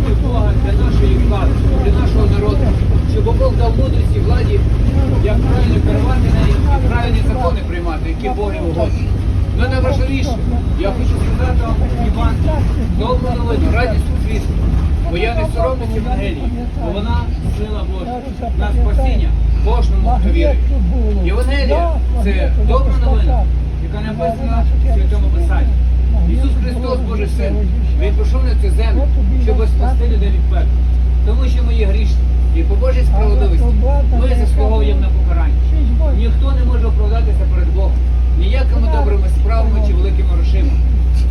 милості Бога для нашої влади, для нашого народу, щоб Бог дав мудрості владі, як правильно керувати нею і правильні закони приймати, які Богу угодні. Ну найважливіше, я хочу сказати вам, Іван, добру новину, радість звістку, бо я не соромлюсь Євангелії, бо вона сила Божа, на спасіння кожному, хто вірить. Євангелія це добра новина, яка написана в Святому Писанні. Ісус Христос, Божий Син, Він прийшов на цю землю, щоб спасти людей від пекла. Тому що ми є грішні. І по Божій справедливості ми заслуговуємо на покарання. Ніхто не може оправдатися перед Богом ніякими добрими справами чи великими грошима.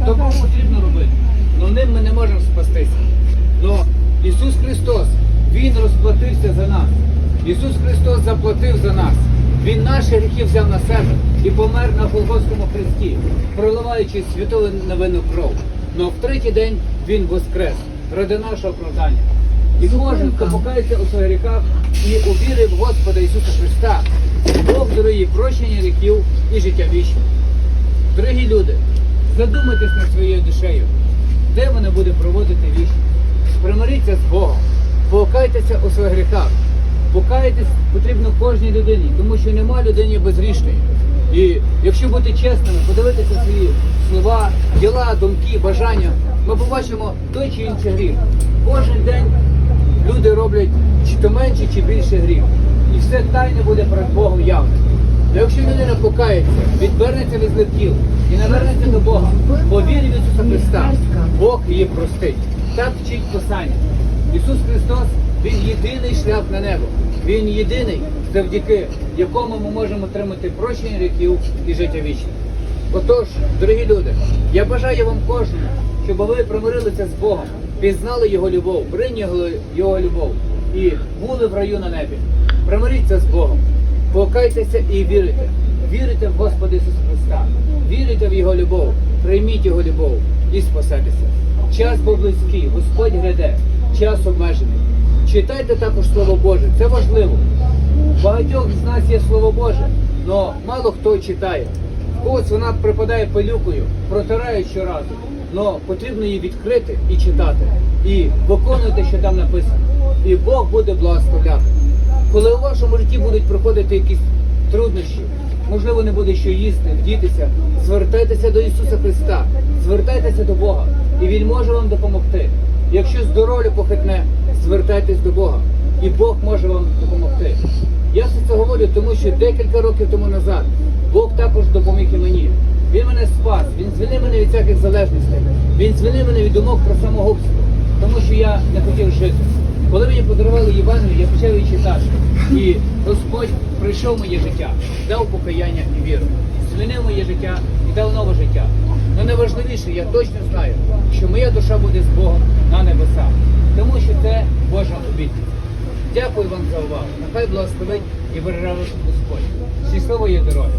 То Богу потрібно робити. але ним ми не можемо спастися. Но Ісус Христос, Він розплатився за нас. Ісус Христос заплатив за нас. Він наші гріхи взяв на себе і помер на Голгофському хресті, проливаючи святу невинну кров. Но в третій день Він воскрес ради нашого оправдання. І кожен, хто покається у своїх гріхах і увірив в Господа Ісуса Христа, Бог дарує прощення гріхів і життя вічне. Дорогі люди, задумайтесь над своєю душею, де вона буде проводити вічність. Примиріться з Богом, покайтеся у своїх гріхах. Покаятись потрібно кожній людині, тому що нема людині безгрішної. І якщо бути чесними, подивитися свої слова, діла, думки, бажання, ми побачимо той чи інший гріх. Кожен день люди роблять чи то менше, чи більше гріх. І все тайне буде перед Богом явне. Та якщо людина покається, відвернеться від злих діл і навернеться до Бога, повірить в Ісуса Христа, Бог її простить. Так вчить Писання. Ісус Христос, Він єдиний шлях на небо. Він єдиний, завдяки якому ми можемо отримати прощення гріхів і життя вічне. Отож, дорогі люди, я бажаю вам кожному, щоб ви примирилися з Богом, пізнали Його любов, прийняли Його любов і були в раю на небі. Примиріться з Богом, покайтеся і вірите. Вірите в Господа Ісуса Христа, вірите в Його любов, прийміть Його любов і спасетеся. Час був близький, Господь гряде, час обмежений. Читайте також Слово Боже, це важливо. У Багатьох з нас є Слово Боже, але мало хто читає. Когось вона припадає пилюкою, протирає щоразу. Але потрібно її відкрити і читати. І виконуйте, що там написано. І Бог буде благословляти. Коли у вашому житті будуть проходити якісь труднощі, можливо, не буде що їсти, вдітися, звертайтеся до Ісуса Христа, звертайтеся до Бога, і Він може вам допомогти. Якщо здоров'я похитне, звертайтесь до Бога, і Бог може вам допомогти. Я все це говорю, тому що декілька років тому назад Бог також допоміг і мені. Він мене спас, він звільнив мене від всяких залежностей, він звільнив мене від думок про самогубство, тому що я не хотів жити. Коли мені подарували Євангелію, я почав її читати. І Господь прийшов моє життя, дав покаяння і віру, змінив моє життя і дав нове життя. Але найважливіше, я точно знаю, що моя душа буде з Богом на небесах, тому що це Божа обітниця. Дякую вам за увагу. Нехай благословить і береже вас Господь. Щасливої дороги!